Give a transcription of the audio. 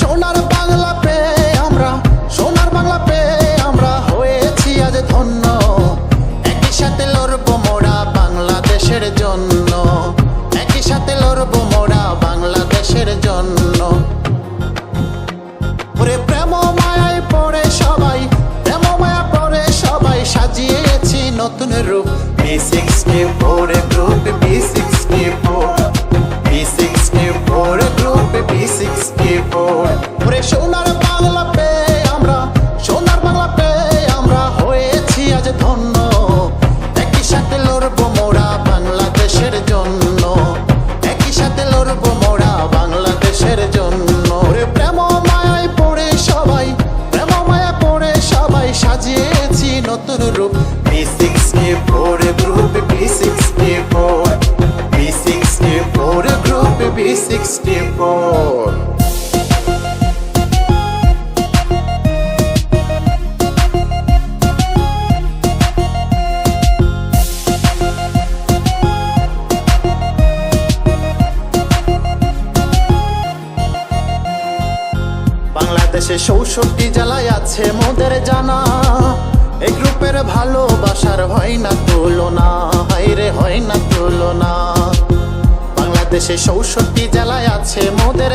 সোনার বাংলা পে আমরা, সোনার বাংলা পে আমরা হয়েছি আজ ধন্য। একই সাথে লড়বো মোরা বাংলাদেশের জন্য। একই সাথে লড়বো মোরা বাংলাদেশের জন্য। ওরে প্রেম মায়ায় পড়ে সবাই, প্রেম মায়া পড়ে সবাই সাজিয়েছি নতুন রূপ। B sixty four group B sixty বাংলাদেশের জন্য। প্রেম পড়ে সবাই প্রেম মায়া পড়ে সবাই সাজিয়েছি নতুন রূপ। B sixty 64. বাংলাদেশে চৌষট্টি জেলায় আছে মোদের জানা এই গ্রুপের ভালোবাসার হয় না তুলনা না চৌষট্টি জেলায় আছে মোদের